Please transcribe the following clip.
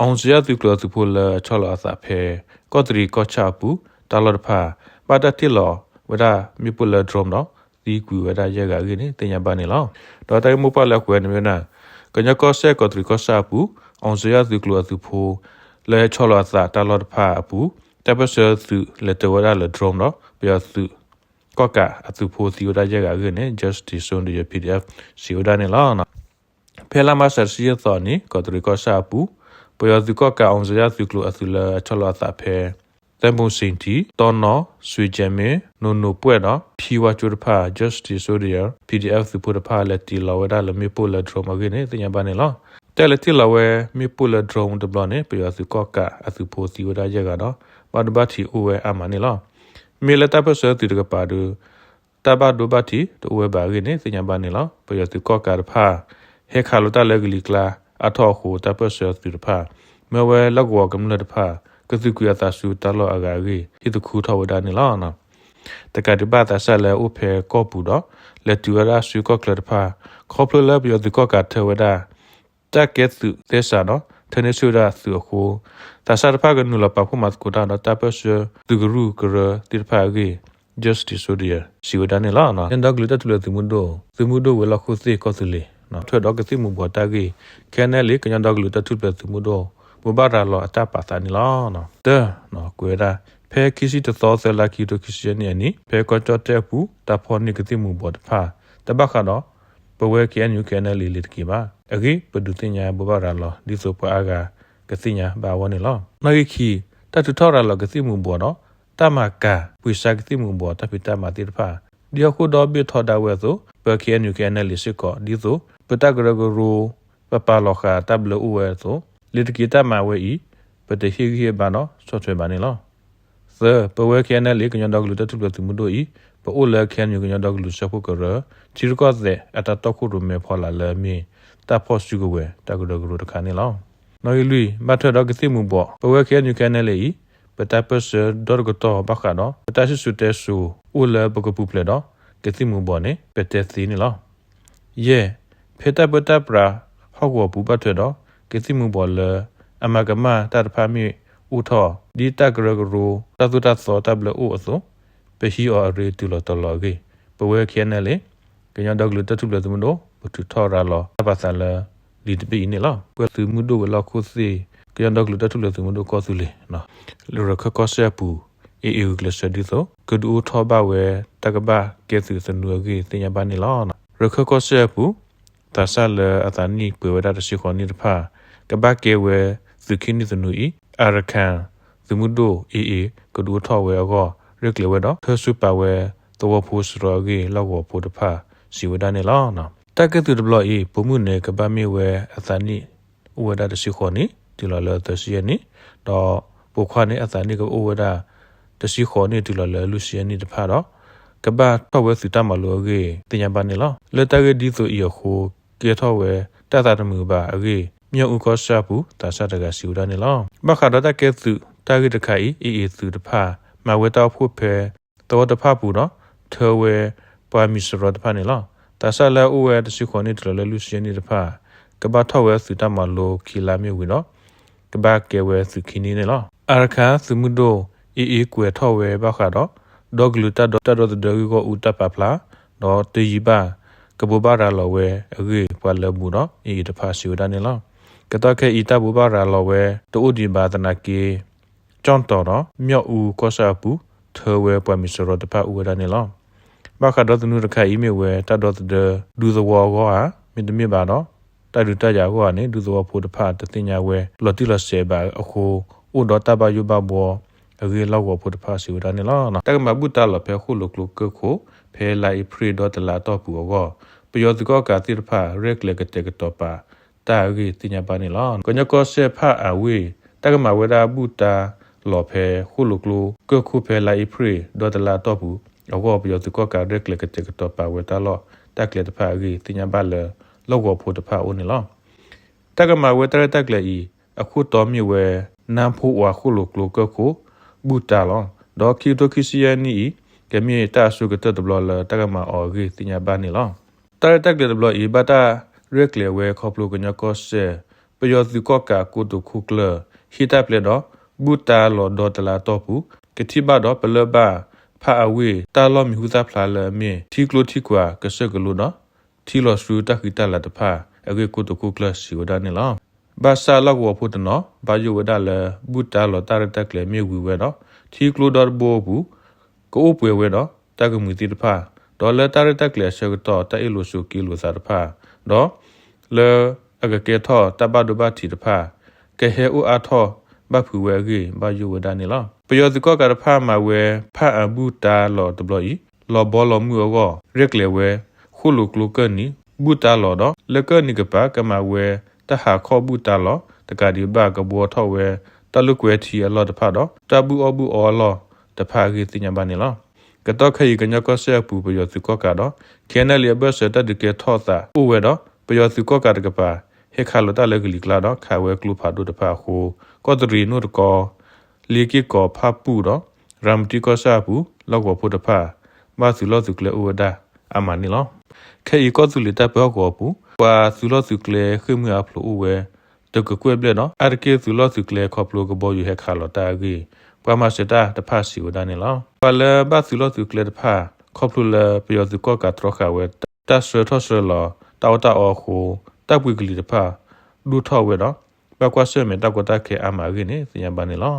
အောင်စရသူကလသူဖိုလချောလအစာဖဲကောတရီကောချပူတာလဖာပါတတိလောဝဒမြပလဒရမ်နော်ဒီကူဝဒရရကကိနေတင်ညာပါနေလောဒေါ်တိုင်မပလက်ကွယ်နေမနာကညကောဆက်ကောတရီကောချပူအောင်စရသူကလသူဖိုလဲချောလအစာတာလဖာအပူတပစသူလက်တဝဒလဒရမ်နော်ပြသူကောကအသူဖိုစီဝဒရရကကိနေ justice on the pdf စီဝဒနေလောနော်ဖဲလာမဆာစီယသောနီကောတရီကောချပူ ပယောသူကကအောင်စရသူကလအသူလချလအသဖဲတမ်ဘုံစင်တီတောနော်ဆွေဂျမေနိုနိုပွဲတော့ဖြီဝါချူရဖာ justice sodia pdf သူပူရဖာလက်တီလောဝဒါလမေပိုလဒရမဂိနေတင်ညာပါနေလောတဲလက်တီလောဝဲမေပိုလဒရမဒဘလနေပယောသူကကအသူပိုစီဝဒါရကတော့ဘာဒဘတီအိုဝဲအမနေလောမေလတပ်ပစတီတကပါဒူတဘဒဘတီတိုဝဲဘာဂိနေတင်ညာပါနေလောပယောသူကကရဖာဟေခါလိုတလက်ဂလီကလာ အထောခုတပဆောသူတဖာမဝဲလောက်ဝကမလတဖာကစုကူယတာစုတလောအဂါရီဟိတခုထောဝဒနေလောနာတကတိပါတာဆလဲဥဖေကောပူတော့လက်တူရစုကောကလတဖာခေါပလလဘယဒီကောကထဝဒတက်ကက်စုသေစာနော်ထနေဆူရာစုခုတာဆာတဖာကနုလပခုမတ်ကိုတာတော့တပဆောသူဂရုကရတိဖာဂီ justice sodia siwadane la na enda gluta tule tumudo tumudo wala khusi kosule နော်ထွက်တော့ကတိမှုပေါ်တာကြီးခဲနဲလေကညတော့လူတထုပဲသူမှုတော့ဘဘာရာလောအတပါတာနီလောနော်တဲနော်ကွေရာဖဲကိစီတသောဆလာကီတိုကိစီနီနီဖဲကောချတဲ့ပူတဖောနိကတိမှုပေါ်တဖာတဘခါတော့ပဝဲကဲညူကဲနဲလီလစ်ကီပါအဂိပဒုတင်ညာဘဘာရာလောဒီဆိုပွားကကတိညာဘာဝနီလောနော်ခီတတူထော်ရာလောကတိမှုပေါ်နော်တမကာပွေစာကတိမှုပေါ်တပိတမတိတဖာဒီအခုတော့ဘီထော်ဒါဝဲဆိုပကဲညူကဲနဲလီစစ်ကောဒီဆို ပတဂရဂရူပပလောခာတဘလဥဝဲဆိုလစ်ကီတမဝဲဤပတဟိခိဘာနောဆော့ချွေဘာနေလောသပဝဲခဲနဲလေကညတော့လူတတုလသူမှုတို့ဤပအိုလခဲညကညတော့လူစဖုကရချီရကောတဲ့အတတော့ခုရမေဖောလာလဲမီတဖောစုကဝဲတဂရဂရတခါနေလောနော်ဤလူမထတော့ကတိမှုပေါ့ပဝဲခဲညခဲနဲလေဤပတပစဒေါ်ကတော့ဘခါနော်ပတရှိစုတဲဆူအိုလဘကပူပလေတော့ကတိမှုပေါ့နေပတက်သီနေလောယေ ဖေတပတပရာဟောက်ဝဘူပတ်တော့ကတိမှုဘောလအမကမတတ်ဖာမီဥထောဒီတကရဂရူတသုတသောတဘလဥအသောပဟီအော်ရေတူလတလောကေပဝဲခဲနဲလေကညဒေါဂလူတထုလသမနိုဘတူထောရလောပသလလီတပိနေလောကွသူမှုတို့လောခုစီကညဒေါဂလူတထုလသမနိုကောစုလေနော်လူရခကောဆပူအေအေဂလစဒီသောကဒူထောဘဝဲတကဘာကေသူစနူဂေတင်ယဘာနေလောနော်ရခကောဆပူ တာဆာလအတန်နိပွေဝဒတရှိခေါနိတဖာကဘကေဝဲသုခိနိသနူဤအရကန်သမုဒိုအေအေကဒူထောဝဲကောရက်ကလဝဲတော့သဆုပဝဲတောဖို့စရောဂေလောက်ဝဖို့တဖာစီဝဒနေလောနော်တက်ကတူဒဘလဤပုံမှုနေကပမေဝဲအတန်နိဥဝဒတရှိခေါနိဒီလောလတရှိယနိတော့ပုခွာနေအတန်နိကဥဝဒတရှိခေါနိဒီလောလလူရှိယနိတဖာတော့ကဘာတော့ဝဲစီတမလောကေတင်ညာပါနေလောလက်တကဒီဆိုဤခို ကေထောဝဲတတတမှုပါအကေမြေဥကောရှာဘူးတာဆတကစီဦးဒနေလောဘခရတကဲသူတာဂိတခိုင်အေအေသူတဖာမဝဲတော့ဖို့ဖဲတောတဖာဘူးနော်ထောဝဲပါမီစရတဖာနေလောတာဆလာဥဝဲတရှိခွန်နေတလလူစီနေတဖာကဘာထောဝဲသူတမလိုကီလာမြေဝီနော်ကဘာကဲဝဲသူခီနေနေလောအရခါသမှုဒိုအေအေကွယ်ထောဝဲဘခါတော့ဒေါဂလူတတ်တော့တဒေကိုဥတပပလာတော့တေကြီးပါ ကဘူဘာရာလောဝဲအဂေပွာလမှုနော်ဤတဖာစီဝဒနေလောကတခဲဤတဘူဘာရာလောဝဲတူဒီဘာဒနာကေចောင်းတော်တော့မြော့ဦးကောဆာပူထေဝဲပွာမီစရတဖာဥဝဒနေလောဘခဒတ်နုရခအီမေဝဲတတ်တော့တဲ့ဒူဇဝါကောဟာမိတမြပါတော့တိုက်လူတက်ကြကောကနေဒူဇဝါဖို့တဖာတတင်ညာဝဲလော်တီလဆေဘာအခုဥဒတာဘယူဘဘောအဂေလောက်ဝဖို့တဖာစီဝဒနေလောတကမဘူတလဖဲခုလုကလုကခိုဖဲလိုက်ဖရီဒေါ်တလာတော့ပူကော ပယောတကောကတိရဖာရက်လေကတဲ့ကတော့ပါတာဂီတင်ညာပါနေလောကညကောဆေဖာအဝေတကမဝဒဘူတာလော်ဖဲခုလုကလုကခုဖဲလိုက်ဖရီဒေါ်တလာတော့ပူအကောပယောတကောကရက်လေကတဲ့ကတော့ပါဝတာလောတက်လေတဖာဂီတင်ညာပါလေလောက်ဝဖို့တဖာဦးနေလောတကမဝတရတက်လေဤအခုတော်မြဝဲနမ်ဖို့ဝခုလုကလုကခုဘူတာလောဒေါ်ကီတိုကီစီယနီကမြေတာဆုကတတဘလလတကမအော်ဂီတင်ညာဘာနီလော တရတက်တယ်ဘလဤဘတာရက်လေဝဲခေါပလိုကညကောဆေပပယောစုကောကာကုတုခုကလဟီတပ်လေတော့ဘူတာလောဒေါ်တလာတော့ဘူးကတိဘတော့ပလဘဖာအဝေတာလောမီဟူသဖလာလမေတီကလိုတီကွာကဆကလူနော်တီလောစရူတခိတလာတဖာအဝေကုတုခုကလစီဝဒနေလောဘာစာလောက်ဝဖို့တနော်ဘာယဝဒလဘူတာလောတာရတက်လေမြေဝီဝဲတော့တီကလိုဒေါ်ဘောဘူးကိုအပွေဝဲတော့တကမူတီတဖာ ဒေါ်လာတာရတက်လေရှကတော့တဲလိုရှုကီလိုစာတဖာတော့လေအကကေထောတဘဒဘတီတဖာကဲဟဲဦးအထောဘဖူဝဲကြီးဘာယဝဒနေလောပယောစကောကရဖာမဝဲဖာအဘူတာလောတဘလီလောဘောလောမှုရောရက်လေဝဲခုလုကလုကနီဘူတာလောတော့လကနီကပါကမဝဲတဟာခောဘူတာလောတကဒီဘကဘောထောဝဲတလုကွဲချီအလောတဖာတော့တဘူအဘူအောလောတဖာကြီးတင်ညာပါနေလော ကတော့ခေကညကဆဲပူပယောစကောကတော့ခဲနယ်လျဘဆတဒကေထောတာဥဝဲတော့ပယောစကောကတကပါဟေခါလတလကလီကလာတော့ခါဝဲကလူဖာဒုတဖာဟိုကောတရီနုတကောလီကီကောဖာပူတော့ရမ်တီကောဆာပူလောက်ကောဖုတဖာမဆုလောစုကလေဥဝဒအမနီလောခဲဤကောစုလီတပ်ဘောကောပူကွာဆုလောစုကလေခိမအဖလိုဥဝဲတကကွဲပြနော်အရကေဆုလောစုကလေခေါပလိုကဘောယူဟေခါလတာဂီ ပမစတာတဖာစီဝဒနေလောပလဘဆုလောစုကလေတဖာခေါပလိုလပယောစုကောကထရခဝဲတဆရထဆရလောတောတာအောခုတပ်ပွေကလေးတဖာလူထောက်ဝဲတော့ဘကွာဆွေမေတကွတာကေအမာဂိနေစညဘာနေလော